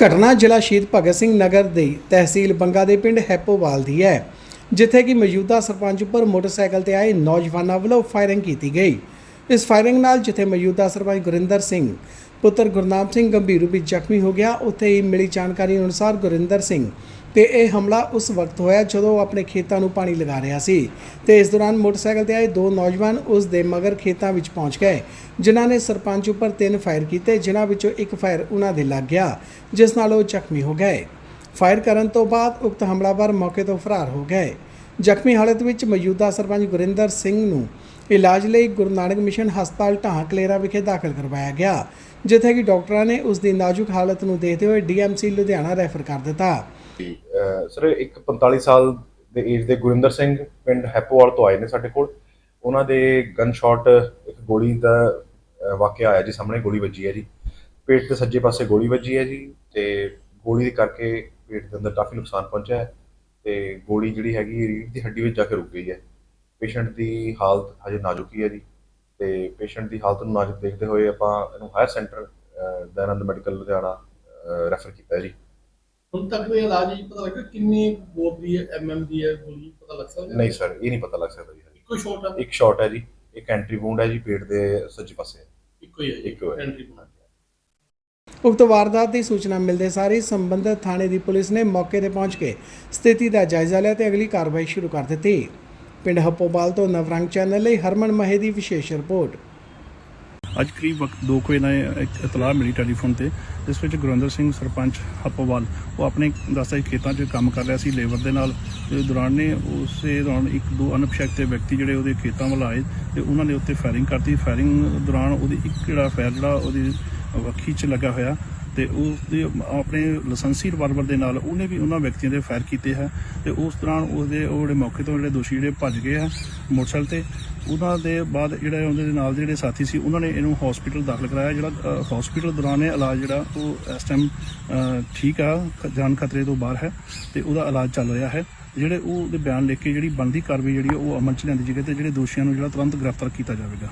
ਘਟਨਾ ਜ਼ਿਲ੍ਹਾ ਸ਼ਹੀਦ ਭਗਤ ਸਿੰਘ ਨਗਰ ਦੇ ਤਹਿਸੀਲ ਬੰਗਾ ਦੇ ਪਿੰਡ ਹੈਪੋਵਾਲ ਦੀ ਹੈ, ਜਿੱਥੇ ਕਿ ਮੌਜੂਦਾ ਸਰਪੰਚ ਉੱਪਰ ਮੋਟਰਸਾਈਕਲ ਤੇ ਆਏ ਨੌਜਵਾਨਾਂ ਵੱਲੋਂ ਫਾਇਰਿੰਗ ਕੀਤੀ ਗਈ। ਇਸ ਫਾਇਰਿੰਗ ਨਾਲ ਜਿੱਥੇ ਮੌਜੂਦਾ ਸਰਪੰਚ ਗੁਰਿੰਦਰ ਸਿੰਘ। ਪੁੱਤਰ ਗੁਰਨਾਮ ਸਿੰਘ ਗੰਭੀਰ ਰੂਪ ਵਿੱਚ ਜ਼ਖਮੀ ਹੋ ਗਿਆ। ਉੱਥੇ ਹੀ ਮਿਲੀ ਜਾਣਕਾਰੀ ਅਨੁਸਾਰ ਗੁਰਿੰਦਰ ਸਿੰਘ ਤੇ ਇਹ ਹਮਲਾ ਉਸ ਵਕਤ ਹੋਇਆ ਜਦੋਂ ਉਹ ਆਪਣੇ ਖੇਤਾਂ ਨੂੰ ਪਾਣੀ ਲਗਾ ਰਿਹਾ ਸੀ ਤੇ ਇਸ ਦੌਰਾਨ ਮੋਟਰਸਾਈਕਲ ਤੇ ਆਏ ਦੋ ਨੌਜਵਾਨ ਉਸ ਦੇ ਮਗਰ ਖੇਤਾਂ ਵਿੱਚ ਪਹੁੰਚ ਗਏ, ਜਿਨ੍ਹਾਂ ਨੇ ਸਰਪੰਚ ਉੱਪਰ ਤਿੰਨ ਫਾਇਰ ਕੀਤੇ, ਜਿਨ੍ਹਾਂ ਵਿੱਚੋਂ ਇੱਕ ਫਾਇਰ ਉਹਨਾਂ ਦੇ ਲੱਗ ਗਿਆ, ਜਿਸ ਨਾਲ ਉਹ ਜ਼ਖਮੀ ਹੋ ਗਏ। ਫਾਇਰ ਕਰਨ ਤੋਂ ਬਾਅਦ ਉਕਤ ਹਮਲਾਵਰ ਮੌਕੇ ਤੋਂ ਫਰਾਰ ਹੋ ਗਏ। ਜ਼ਖਮੀ ਹਾਲਤ ਵਿੱਚ ਮੌਜੂਦਾ ਸਰਪੰਚ ਗੁਰਿੰਦਰ ਸਿੰਘ ਨੂੰ ਇਲਾਜ ਲਈ ਗੁਰੂ ਨਾਨਕ ਮਿਸ਼ਨ ਹਸਪਤਾਲ ਢਾਂਕਲੇਰਾ ਵਿਖੇ ਦਾਖਲ ਕਰਵਾਇਆ ਗਿਆ, ਜਿੱਥੇ ਕਿ ਡਾਕਟਰਾਂ ਨੇ ਉਸ ਦੀ ਨਾਜ਼ੁਕ ਹਾਲਤ ਨੂੰ ਦੇਖਦੇ ਹੋਏ ਡੀਐਮਸੀ ਲੁਧਿਆਣਾ ਰੈਫਰ ਕਰ ਦਿੱਤਾ। ਸਰ, ਇੱਕ 45 ਸਾਲ ਦੇ ਏਜ ਦੇ ਗੁਰਿੰਦਰ ਸਿੰਘ ਪਿੰਡ ਹੈਪੋਵਾਲ ਤੋਂ ਆਏ ਨੇ ਸਾਡੇ ਕੋਲ। ਉਹਨਾਂ ਦੇ ਗਨ ਸ਼ਾਟ ਇੱਕ ਗੋਲੀ ਦਾ ਵਾਕਿਆ ਆਇਆ ਜੀ, ਸਾਹਮਣੇ ਗੋਲੀ ਵੱਜੀ ਹੈ ਜੀ। ਪੇਟ ਦੇ ਸੱਜੇ ਪਾਸੇ ਗੋਲੀ ਵੱਜੀ ਹੈ ਜੀ ਤੇ ਗੋਲੀ ਦੇ ਕਰਕੇ ਪੇਟ ਦੇ ਅੰਦਰ ਕਾਫੀ ਨੁਕਸਾਨ ਪਹੁੰਚਿਆ ਹੈ ਤੇ ਗੋਲੀ ਜਿਹੜੀ ਹੈਗੀ ਰੀੜ੍ਹ ਦੀ ਹੱਡੀ ਵਿੱਚ ਜਾ ਕੇ ਰੁਕ ਗਈ ਹੈ। ਪੇਸ਼ੈਂਟ ਦੀ ਹਾਲਤ ਹਜੇ ਨਾਜ਼ੁਕ ਹੀ ਹੈ ਜੀ। ਤੇ ਪੇਸ਼ੈਂਟ ਦੀ ਹਾਲਤ ਨੂੰ ਨਾਜ਼ੁਕ ਦੇਖਦੇ ਹੋਏ ਆਪਾਂ ਇਹਨੂੰ higher centre Dayanand medical Ludhiana refer ਕੀਤਾ ਹੈ ਜੀ। ਹੁਣ ਤੱਕ ਦੇ ਇਲਾਜ ਵਿੱਚ ਪਤਾ ਲੱਗਾ ਕਿੰਨੀ ਬੋਰ ਦੀ ਹੈ ਐਮਐਮ ਦੀ ਹੈ ਗੋਲੀ ਪਤਾ ਲੱਗ ਸਕਦਾ? ਨਹੀਂ ਸਰ ਇਹ ਨਹੀਂ ਪਤਾ ਲੱਗ ਸਕਦਾ ਜੀ। ਇੱਕੋ ਸ਼ਾਟ ਆ ਇੱਕ ਸ਼ਾਟ ਹੈ ਜੀ ਇੱਕ ਐਂਟਰੀ ਵੂੰਡ ਹੈ ਜੀ ਪੇਟ ਦੇ ਸੱਜੇ ਪਾਸੇ। ਇੱਕੋ ਹੀ ਹੈ ਇੱਕੋ ਹੈ। ਐਂਟਰੀ ਉਕਤ ਵਾਰਦਾਤ ਦੀ ਸੂਚਨਾ ਮਿਲਦੇ ਸਾਰ ਹੀ ਸੰਬੰਧਿਤ ਥਾਣੇ ਦੀ ਪੁਲਿਸ ਨੇ ਮੌਕੇ ਤੇ ਪਹੁੰਚ ਕੇ ਸਥਿਤੀ ਦਾ ਜਾਇਜ਼ਾ ਲਿਆ ਤੇ ਅਗਲੀ ਕਾਰਵਾਈ ਸ਼ੁਰੂ ਕਰ ਦਿੱਤੀ। ਪਿੰਡ ਹੱਪੋਵਾਲ ਤੋਂ ਨਵਰੰਗ ਚੈਨਲ ਲਈ ਹਰਮਨ ਮਹੇ ਦੀ ਵਿਸ਼ੇਸ਼ ਰਿਪੋਰਟ। ਅੱਜ ਕਰੀਬ ਵਕਤ 2 ਵਜੇ ਨਾਲ ਇੱਕ ਇਤਲਾਹ ਮਿਲੀ ਟੈਲੀਫੋਨ ਤੇ, ਜਿਸ ਵਿੱਚ ਗੁਰਿੰਦਰ ਸਿੰਘ ਸਰਪੰਚ ਹੱਪੋਵਾਲ, ਉਹ ਆਪਣੇ ਦੱਸਦਾ ਖੇਤਾਂ 'ਚ ਕੰਮ ਕਰ ਰਿਹਾ ਸੀ ਲੇਬਰ ਦੇ ਨਾਲ। ਤੇ ਦੌਰਾਨ ਨੇ ਉਸੇ ਦੌਰਾਨ ਇੱਕ ਦੋ ਅਣਪਛਾਤੇ ਵਿਅਕਤੀ ਜਿਹੜੇ ਉਹਦੇ ਖੇਤਾਂ ਵੱਲ ਆਏ ਤੇ ਉਹਨਾਂ ਨੇ ਉੱਤੇ ਫਾਇਰਿੰਗ ਕਰਤੀ। ਫਾਇਰਿੰਗ ਦੌਰਾਨ ਉਹਦੀ ਇੱਕ ਜਿਹੜਾ ਫਾਇਰ ਜਿਹੜਾ ਉਹਦੀ ਵੱਖੀ 'ਚ ਲੱਗਾ ਹੋਇਆ ਤੇ ਉਸ ਦੇ ਆਪਣੇ ਲਾਇਸੈਂਸੀ ਰਿਵਾਲਵਰ ਦੇ ਨਾਲ ਉਹਨੇ ਵੀ ਉਹਨਾਂ ਵਿਅਕਤੀਆਂ ਦੇ ਫਾਇਰ ਕੀਤੇ ਹੈ ਤੇ ਉਸ ਦੌਰਾਨ ਉਹਦੇ ਉਹ ਜਿਹੜੇ ਮੌਕੇ ਤੋਂ ਜਿਹੜੇ ਦੋਸ਼ੀ ਜਿਹੜੇ ਭੱਜ ਗਏ ਆ ਮੋਟਰਸਾਈਕਲ ਤੇ, ਉਹਨਾਂ ਦੇ ਬਾਅਦ ਜਿਹੜਾ ਉਹਦੇ ਨਾਲ ਦੇ ਜਿਹੜੇ ਸਾਥੀ ਸੀ, ਉਹਨਾਂ ਨੇ ਇਹਨੂੰ ਹਸਪੀਟਲ ਦਾਖਲ ਕਰਾਇਆ, ਜਿਹੜਾ ਹਸਪੀਟਲ ਦੌਰਾਨ ਇਹ ਇਲਾਜ ਜਿਹੜਾ ਉਹ ਇਸ ਟਾਈਮ ਠੀਕ ਆ ਜਾਨ ਖਤਰੇ ਤੋਂ ਬਾਹਰ ਹੈ ਤੇ ਉਹਦਾ ਇਲਾਜ ਚੱਲ ਰਿਹਾ ਹੈ। ਜਿਹੜੇ ਉਹ ਦੇ ਬਿਆਨ ਲਿਖ ਕੇ ਜਿਹੜੀ ਬਣਦੀ ਕਾਰਵਾਈ ਜਿਹੜੀ ਉਹ ਅਮਲ ਚ ਲਿਆਂਦੀ ਜਾਏਗੀ ਤੇ ਜਿਹੜੇ ਦੋਸ਼ੀਆਂ ਨੂੰ ਜਿਹੜਾ ਤੁਰੰਤ ਗ੍ਰਿਫਤਾਰ ਕੀਤਾ ਜਾਵੇਗਾ।